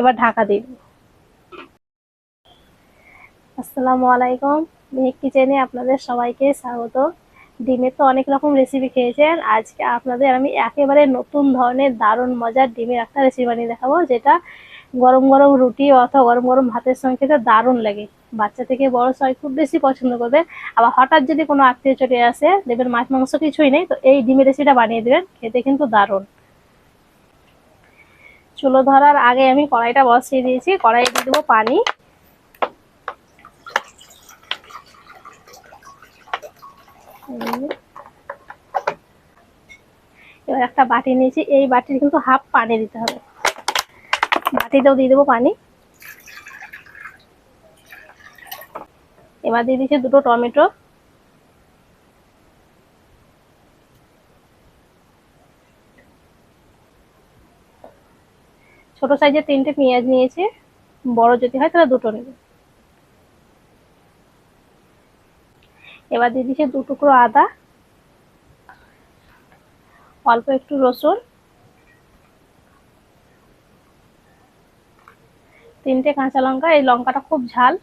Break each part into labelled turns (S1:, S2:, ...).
S1: এবার ঢাকা দিই আসসালামু আলাইকুম মেহেক কিচেনে আপনাদের সবাইকে স্বাগত। ডিমের তো অনেক রকম রেসিপি খেয়েছেন, আজকে আপনাদের আমি একেবারে নতুন ধরনের দারুণ মজার ডিমের একটা রেসিপি বানিয়ে দেখাবো, যেটা গরম গরম রুটি অথবা গরম গরম ভাতের সঙ্গে খেতে দারুণ লাগে। বাচ্চা থেকে বড় সবাই খুব বেশি পছন্দ করবে। আবার হঠাৎ যদি কোনো আত্মীয় চলে আসে দেবেন মাছ, মাংস কিছুই নেই, তো এই ডিমের রেসিপিটা বানিয়ে দেবেন, খেতে কিন্তু দারুণ। চুলো ধরার আগে আমি কড়াইটা বসিয়ে দিয়েছি কড়াই দিয়ে দেবো পানি। এবার একটা বাটি নিয়েছি, এই বাটির কিন্তু হাফ পানি দিতে হবে। বাটিটাও দিয়ে দেবো পানি। এবার দিয়ে দিচ্ছি দুটো টমেটো। ছোট সাইজের তিনটে পেঁয়াজ নিয়েছি, বড় যদি হয় তাহলে দুটো নেবে। এবার দিয়ে দিচ্ছি দু টুকরো আদা, অল্প একটু রসুন, তিনটে কাঁচা লঙ্কা, এই লঙ্কাটা খুব ঝাল।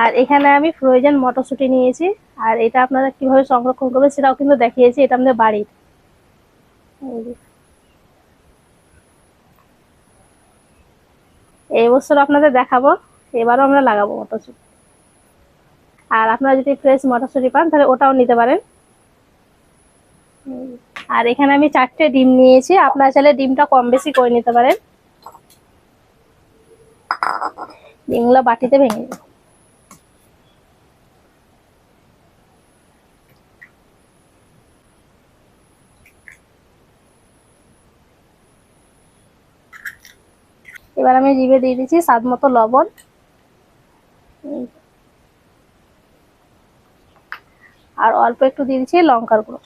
S1: আর এখানে আমি ফ্রোজেন মটরশুঁটি নিয়েছি, আর এটা আপনারা কীভাবে সংরক্ষণ করবেন সেটাও কিন্তু দেখিয়েছি, এটা আমাদের বাড়ির। এই বছর আপনাদের দেখাবো, এবারও আমরা লাগাবো মটরশুঁটি। আর আপনারা যদি ফ্রেশ মটরশুঁটি পান, তাহলে ওটাও নিতে পারেন। আর এখানে আমি চারটে ডিম নিয়েছি, আপনারা চাইলে ডিমটা কম বেশি করে নিতে পারেন। ডিমগুলো বাটিতে ভেঙে এবার আমি জিভে দিয়ে দিচ্ছি স্বাদ মতো লবণ। আর অল্প একটু দিয়ে দিচ্ছি লঙ্কার গুঁড়ো।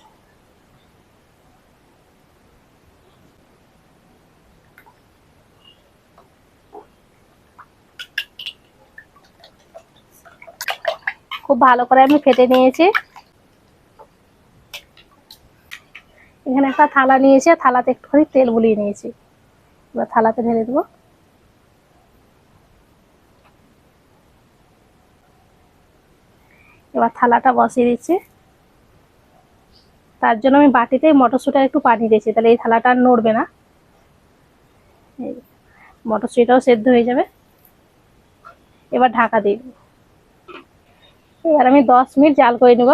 S1: খুব ভালো করে আমি ফেটে নিয়েছি। এখানে একটা থালা নিয়েছি থালাতে একটুখানি তেল বুলিয়ে নিয়েছি। এবার থালাতে ঢেলে দেবো। এবার থালাটা বসিয়ে দিচ্ছি। তার জন্য আমি বাটিতে মটরশুঁটা একটু পানি দিয়েছি, তাহলে এই থালাটা আর নড়বে না। মটরশুঁটিটাও সেদ্ধ হয়ে যাবে। এবার ঢাকা দিয়ে দেবো। এবার আমি দশ মিনিট জাল করে নেব।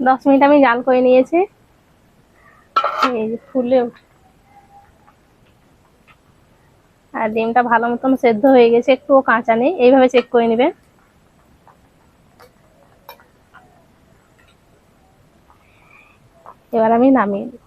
S1: দশ মিনিট আমি জাল করে নিয়েছি। এই ফুলে উঠে আর ডিমটা ভালো মতন সেদ্ধ হয়ে গেছে, একটুও কাঁচা নেই। এইভাবে চেক করে নেবেন। এবার আমি নামিয়ে দেব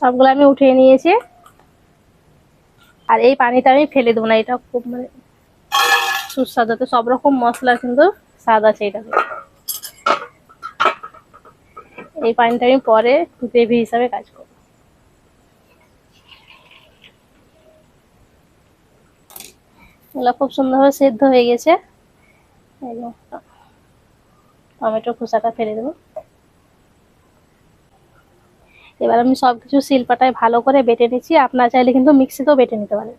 S1: সবগুলো আমি উঠিয়ে নিয়েছি। আর এই পানিটা আমি ফেলে দেবো না, এটা খুব মানে সুস্বাদু, তো সব রকম মশলা কিন্তু স্বাদ আছে এটাতে। এই পানিটা আমি পরে গ্রেভি হিসাবে কাজ করব। এগুলো খুব সুন্দরভাবে সেদ্ধ হয়ে গেছে। টমেটো খোসাটা ফেলে দেবো। এবার আমি সব কিছু শিলপাটায় ভালো করে বেটে নিচ্ছি। আপনারা চাইলে কিন্তু মিক্সিতেও বেটে নিতে পারেন।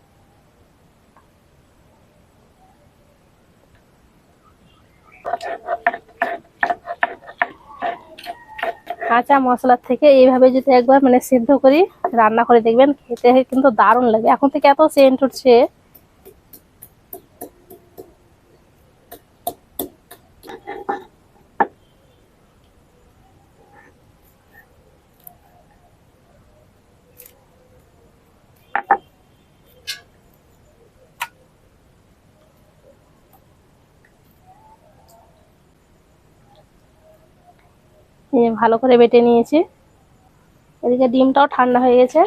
S1: কাঁচা মশলার থেকে এইভাবে যদি একবার মানে সিদ্ধ করি, রান্না করে দেখবেন খেতে কিন্তু দারুণ লাগে। এখন থেকে এত সেন্ট উঠছে। ভালো করে বেটে নিয়েছি। এদিকে ডিমটাও ঠান্ডা হয়ে গেছে।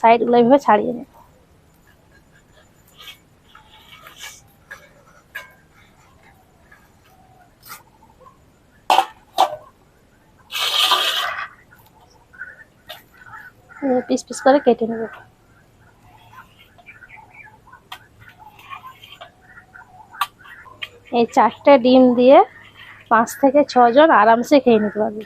S1: সাইডগুলো এইভাবে ছাড়িয়ে নেব। পিস পিস করে কেটে নেব। এই চারটে ডিম দিয়ে পাঁচ থেকে ছজন আরামসে খেয়ে নিতে পারবে।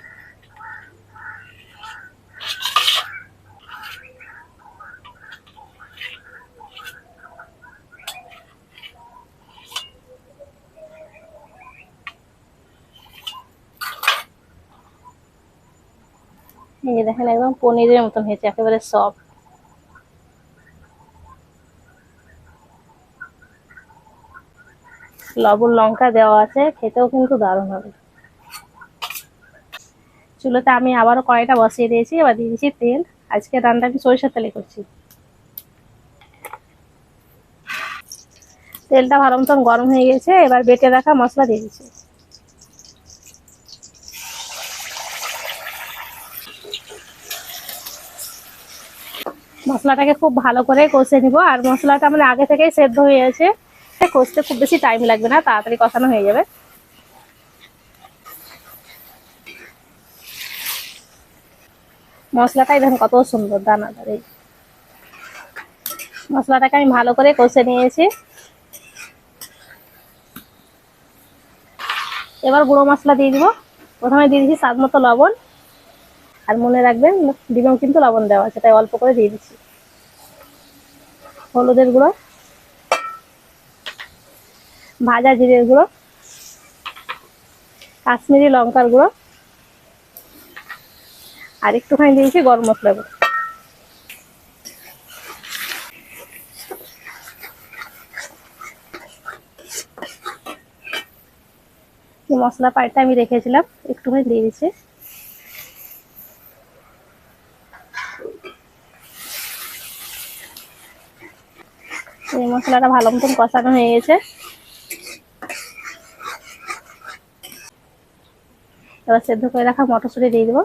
S1: এই যে দেখেন, একদম পনিরের মতন হয়েছে, একেবারে সফট লবণ, লঙ্কা দেওয়া আছে, খেতেও কিন্তু দারুণ হবে। চুলোতে আমি আবারও কড়াইটা বসিয়ে দিয়েছি, এবার দিয়েছি তেল। আজকে রান্নাটা আমি সরিষার তেলে করছি। তেলটা ভালো মতন গরম হয়ে গেছে, এবার বেটে রাখা মশলা দিয়ে দিচ্ছি। মশলাটাকে খুব ভালো করে কষে নিব, আর মশলাটা আমাদের আগে থেকেই সেদ্ধ হয়ে আছে। কষতে খুব বেশি টাইম লাগবে না, তাড়াতাড়ি কষানো হয়ে যাবে। মশলাটাই দেখুন কত সুন্দর, দানাদার। এই মশলাটাকে আমি ভালো করে কষে নিয়েছি। এবার গুঁড়ো মশলা দিয়ে দিব। প্রথমে দিয়ে দিচ্ছি স্বাদ মতো লবণ। আর মনে রাখবেন ডিমেও কিন্তু লবণ দেওয়া আছে, তাই অল্প করে দিয়ে দিচ্ছি। হলুদের গুঁড়ো। ভাজা জিরের গুঁড়ো, কাশ্মীরি লঙ্কার গুঁড়ো, আর একটুখানি দিয়েছি গরম মশলা গুঁড়ো। মশলা পাইটা আমি রেখেছিলাম, একটুখানি দিয়ে দিচ্ছি। এই মশলাটা ভালো মতন কষানো হয়ে গেছে। এবার সেদ্ধ করে রাখা মটরশুঁটি দিয়ে দেবো।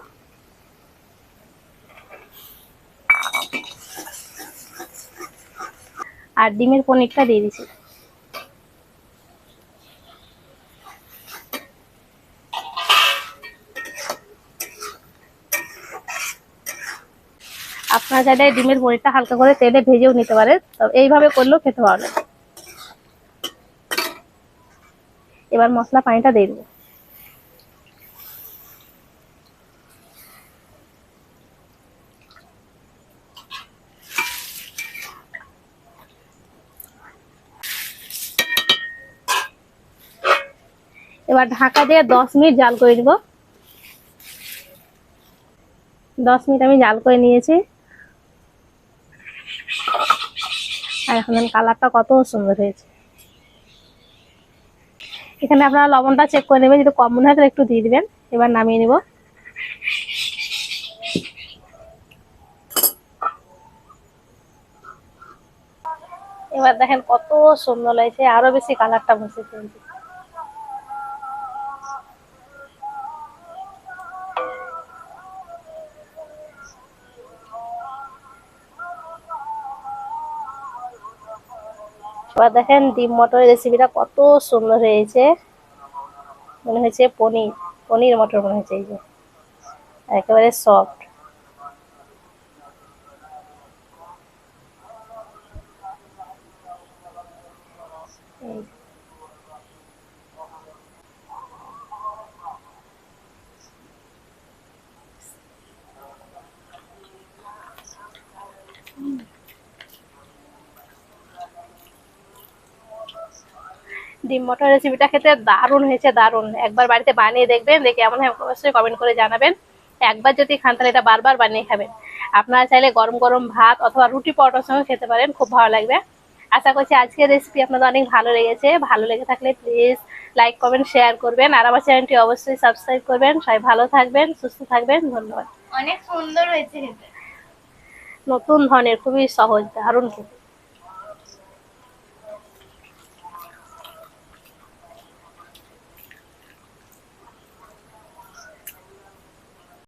S1: আর ডিমের পনিরটা দিয়ে দিচ্ছি। আপনারা চাইলে ডিমের পনিরটা হালকা করে তেলে ভেজেও নিতে পারেন। তবে এইভাবে করলেও খেতে পারবে এবার মশলা পানিটা দিয়ে দেবো। এবার ঢাকা দিয়ে দশ মিনিট জাল করে নিব। দশ মিনিট আমি জাল করে নিয়েছি। আর এখন কালারটা কত সুন্দর হয়েছে। এখানে আপনারা লবণটা চেক করে নেবেন, যদি কম মনে হয় তাহলে একটু দিয়ে দিবেন। এবার নামিয়ে নিব। এবার দেখেন কত সুন্দর লাগছে আরও বেশি কালারটা বসে কিন্তু এবার দেখেন ডিম মটরের রেসিপিটা কত সুন্দর হয়েছে। মনে হয়েছে পনির পনির মটর মনে হয়েছে এই যে। একেবারে সফট ডিম মটর রেসিপিটা খেতে দারুণ হয়েছে দারুণ। একবার বাড়িতে বানিয়ে দেখবেন দেখে এমন হয় অবশ্যই কমেন্ট করে জানাবেন। একবার যদি খান তাহলে এটা বারবার বানিয়ে খাবেন। আপনারা চাইলে গরম গরম ভাত অথবা রুটি পরোটার সঙ্গে খেতে পারেন খুব ভালো লাগবে। আশা করছি আজকের রেসিপি আপনাদের অনেক ভালো লেগেছে। ভালো লেগে থাকলে প্লিজ লাইক কমেন্ট শেয়ার করবেন। আর আমার চ্যানেলটি অবশ্যই সাবস্ক্রাইব করবেন। সবাই ভালো থাকবেন সুস্থ থাকবেন। ধন্যবাদ।
S2: অনেক সুন্দর হয়েছে
S1: নতুন ধরনের খুবই সহজ দারুণ খেতে।